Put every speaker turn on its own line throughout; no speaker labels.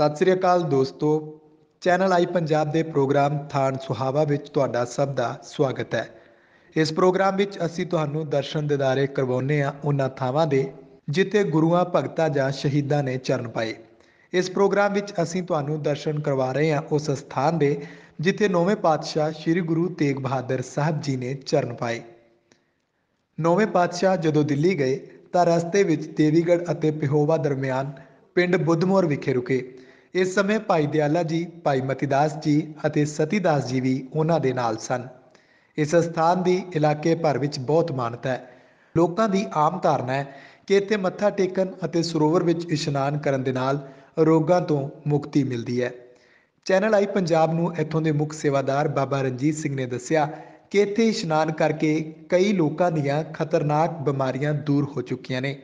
ਸਤਿ ਸ੍ਰੀ ਅਕਾਲ ਦੋਸਤੋ। ਚੈਨਲ ਆਈ ਪੰਜਾਬ ਦੇ ਪ੍ਰੋਗਰਾਮ ਥਾਨ ਸੁਹਾਵਾ ਵਿੱਚ ਤੁਹਾਡਾ ਸਭ ਦਾ ਸਵਾਗਤ ਹੈ। ਇਸ ਪ੍ਰੋਗਰਾਮ ਵਿੱਚ ਅਸੀਂ ਤੁਹਾਨੂੰ ਦਰਸ਼ਨ ਦਿਦਾਰੇ ਕਰਵਾਉਂਦੇ ਆ ਉਹਨਾਂ ਥਾਵਾਂ ਦੇ ਜਿੱਥੇ ਗੁਰੂਆਂ, ਭਗਤਾਂ ਜਾਂ ਸ਼ਹੀਦਾਂ ਨੇ ਚਰਨ ਪਾਏ। ਇਸ ਪ੍ਰੋਗਰਾਮ ਵਿੱਚ ਅਸੀਂ ਤੁਹਾਨੂੰ ਦਰਸ਼ਨ ਕਰਵਾ ਰਹੇ ਹਾਂ ਉਸ ਸਥਾਨ ਦੇ ਜਿੱਥੇ ਨੌਵੇਂ ਪਾਤਸ਼ਾਹ ਸ੍ਰੀ ਗੁਰੂ ਤੇਗ ਬਹਾਦਰ ਸਾਹਿਬ ਜੀ ਨੇ ਚਰਨ ਪਾਏ। ਨੌਵੇਂ ਪਾਤਸ਼ਾਹ ਜਦੋਂ ਦਿੱਲੀ ਗਏ ਤਾਂ ਰਸਤੇ ਵਿੱਚ ਦੇਵੀਗੜ੍ਹ ਅਤੇ ਪਿਹੋਵਾ ਦਰਮਿਆਨ ਪਿੰਡ ਬੁੱਧਮੋਰ ਵਿਖੇ ਰੁਕੇ। ਇਸ ਸਮੇਂ ਭਾਈ ਦਿਆਲਾ ਜੀ, ਭਾਈ ਮਤੀਦਾਸ ਜੀ ਅਤੇ ਸਤੀਦਾਸ ਜੀ ਵੀ ਉਹਨਾਂ ਦੇ ਨਾਲ ਸਨ। ਇਸ ਸਥਾਨ ਦੀ ਇਲਾਕੇ ਭਰ ਵਿੱਚ ਬਹੁਤ ਮਾਨਤਾ ਹੈ। ਲੋਕਾਂ ਦੀ ਆਮ ਧਾਰਨਾ ਹੈ ਕਿ ਇੱਥੇ ਮੱਥਾ ਟੇਕਣ ਅਤੇ ਸਰੋਵਰ ਵਿੱਚ ਇਸ਼ਨਾਨ ਕਰਨ ਦੇ ਨਾਲ ਰੋਗਾਂ ਤੋਂ ਮੁਕਤੀ ਮਿਲਦੀ ਹੈ। ਚੈਨਲ ਆਈ ਪੰਜਾਬ ਨੂੰ ਇੱਥੋਂ ਦੇ ਮੁੱਖ ਸੇਵਾਦਾਰ ਬਾਬਾ ਰਣਜੀਤ ਸਿੰਘ ਨੇ ਦੱਸਿਆ ਕਿ ਇੱਥੇ ਇਸ਼ਨਾਨ ਕਰਕੇ ਕਈ ਲੋਕਾਂ ਦੀਆਂ ਖਤਰਨਾਕ ਬਿਮਾਰੀਆਂ ਦੂਰ ਹੋ ਚੁੱਕੀਆਂ ਨੇ।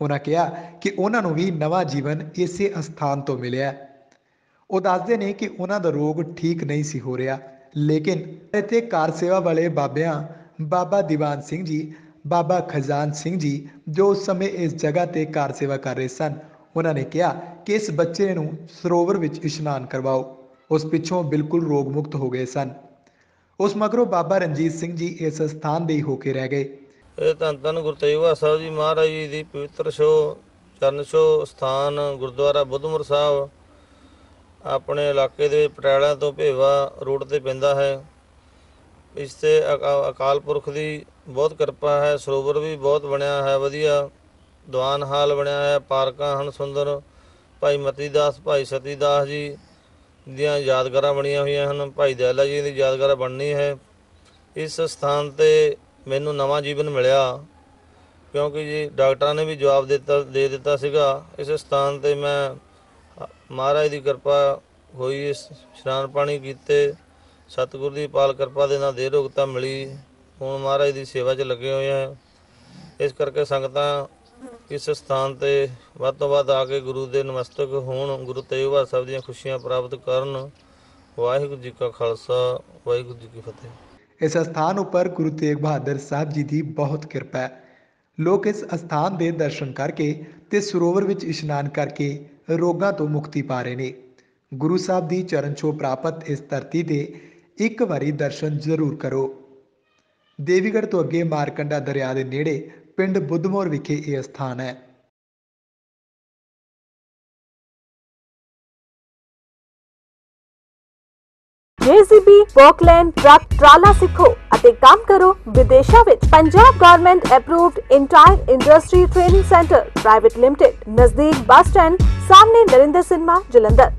ਉਹਨਾਂ ਕਿਹਾ ਕਿ ਉਹਨਾਂ ਨੂੰ ਵੀ ਨਵਾਂ ਜੀਵਨ ਇਸੇ ਅਸਥਾਨ ਤੋਂ ਮਿਲਿਆ ਉਹ ਦੱਸਦੇ ਨੇ ਕਿ ਉਹਨਾਂ ਦਾ ਰੋਗ ਠੀਕ ਨਹੀਂ ਸੀ ਹੋ ਰਿਹਾ, ਲੇਕਿਨ ਇੱਥੇ ਕਾਰ ਸੇਵਾ ਵਾਲੇ ਬਾਬਿਆਂ, ਬਾਬਾ ਦੀਵਾਨ ਸਿੰਘ ਜੀ, ਬਾਬਾ ਖਜ਼ਾਨ ਸਿੰਘ ਜੀ ਜੋ ਉਸ ਸਮੇਂ ਇਸ ਜਗ੍ਹਾ ਤੇ ਕਾਰ ਸੇਵਾ ਕਰ ਰਹੇ ਸਨ ਉਹਨਾਂ ਨੇ ਕਿਹਾ ਕਿ ਇਸ ਬੱਚੇ ਨੂੰ ਸਰੋਵਰ ਵਿੱਚ ਇਸ਼ਨਾਨ ਕਰਵਾਓ। ਉਸ ਪਿੱਛੋਂ ਬਿਲਕੁਲ ਰੋਗ ਮੁਕਤ ਹੋ ਗਏ ਸਨ। ਉਸ ਮਗਰੋਂ ਬਾਬਾ ਰਣਜੀਤ ਸਿੰਘ ਜੀ ਇਸ ਸਥਾਨ ਦੇ ਹੀ ਹੋ ਕੇ ਰਹਿ ਗਏ।
ਇਹ ਧੰਨ ਧੰਨ ਗੁਰੂ ਤੇਗਬਹਾਦਰ ਸਾਹਿਬ ਜੀ ਮਹਾਰਾਜ ਜੀ ਦੀ ਪਵਿੱਤਰ ਛੋ ਚਰਨ ਛੋ ਸਥਾਨ ਗੁਰਦੁਆਰਾ ਬੁੱਧਮੁਰ ਸਾਹਿਬ। ਆਪਣੇ ਇਲਾਕੇ ਦੇ ਪਟਿਆਲਾ ਤੋਂ ਭੇਵਾ ਰੋਡ ਤੇ ਪੈਂਦਾ ਹੈ। ਇਸ ਤੇ ਅਕਾ- ਅਕਾਲ ਪੁਰਖ ਦੀ ਬਹੁਤ ਕਿਰਪਾ ਹੈ, ਸਰੋਵਰ ਵੀ ਬਹੁਤ ਬਣਿਆ ਹੈ, ਵਧੀਆ ਦੀਵਾਨ ਹਾਲ ਬਣਿਆ ਹੈ, ਪਾਰਕਾਂ ਹਨ ਸੁੰਦਰ। ਭਾਈ ਮਤੀ ਦਾਸ ਭਾਈ ਸਤੀ ਦਾਸ ਜੀ ਦੀਆਂ ਯਾਦਗਾਰਾਂ ਬਣੀਆਂ ਹੋਈਆਂ ਹਨ। ਭਾਈ ਦਿਆਲਾ ਜੀ ਦੀ ਯਾਦਗਾਰ ਬਣਨੀ ਹੈ। ਇਸ ਸਥਾਨ ਤੇ ਮੈਨੂੰ ਨਵਾਂ ਜੀਵਨ ਮਿਲਿਆ। ਕਿਉਂਕਿ ਜੀ ਡਾਕਟਰਾਂ ਨੇ ਵੀ ਜਵਾਬ ਦਿੱਤਾ, ਦੇ ਦਿੱਤਾ ਸੀਗਾ। ਇਸ ਸਥਾਨ ਤੇ ਮੈਂ, ਮਹਾਰਾਜ ਦੀ ਕਿਰਪਾ ਹੋਈ, ਇਸ ਇਸ਼ਨਾਨ ਪਾਣੀ ਕੀਤੇ। ਸਤਿਗੁਰ ਦੀ ਪਾਲ ਕਿਰਪਾ ਦੇ ਨਾਲ ਦੇ ਰੋਗਤਾ ਮਿਲੀ। ਹੁਣ ਮਹਾਰਾਜ ਦੀ ਸੇਵਾ 'ਚ ਲੱਗੇ ਹੋਏ ਆ ਇਸ ਕਰਕੇ ਸੰਗਤਾਂ ਇਸ ਸਥਾਨ ਤੇ ਵੱਧ ਤੋਂ ਵੱਧ ਆ ਕੇ ਗੁਰੂ ਦੇ ਨਮਸਤਕ ਹੋਣ। ਗੁਰੂ ਤੇਗ ਬਹਾਦਰ ਸਾਹਿਬ ਦੀਆਂ ਖੁਸ਼ੀਆਂ ਪ੍ਰਾਪਤ ਕਰਨ। ਵਾਹਿਗੁਰੂ ਜੀ ਕਾ ਖਾਲਸਾ, ਵਾਹਿਗੁਰੂ ਜੀ ਕੀ ਫਤਿਹ।
ਇਸ ਸਥਾਨ ਉੱਪਰ ਗੁਰੂ ਤੇਗ ਬਹਾਦਰ ਸਾਹਿਬ ਜੀ ਦੀ ਬਹੁਤ ਕਿਰਪਾ ਹੈ। ਲੋਕ ਇਸ ਸਥਾਨ ਦੇ ਦਰਸ਼ਨ ਕਰਕੇ ਤੇ ਸਰੋਵਰ ਵਿੱਚ ਇਸ਼ਨਾਨ ਕਰਕੇ ਰੋਗਾਂ ਤੋਂ ਮੁਕਤੀ ਪਾ ਰਹੇ ਨੇ। ਗੁਰੂ ਸਾਹਿਬ ਦੀ ਚਰਨ ਛੋਹ ਪ੍ਰਾਪਤ ਇਸ ਧਰਤੀ ਦੇ ਇੱਕ ਵਾਰੀ ਦਰਸ਼ਨ ਜ਼ਰੂਰ ਕਰੋ। ਦੇਵੀਗੜ੍ਹ ਤੋਂ ਅੱਗੇ ਮਾਰਕੰਡਾ ਦਰਿਆ ਦੇ ਨੇੜੇ ਪਿੰਡ ਬੁੱਧਮੋਰ ਵਿਖੇ ਇਹ ਸਥਾਨ ਹੈ।
JCB ਪੋਕਲੈਂਡ ਟਰੱਕ ਟਰਾਲਾ ਸਿੱਖੋ ਅਤੇ ਕੰਮ ਕਰੋ ਵਿਦੇਸ਼ਾਂ ਵਿੱਚ। Punjab government approved entire industry training centre private limited ਨਜ਼ਦੀਕ ਬੱਸ ਸਟੈਂਡ, ਸਾਹਮਣੇ ਨਰਿੰਦਰ ਸਿਨਮਾ ਜਲੰਧਰ।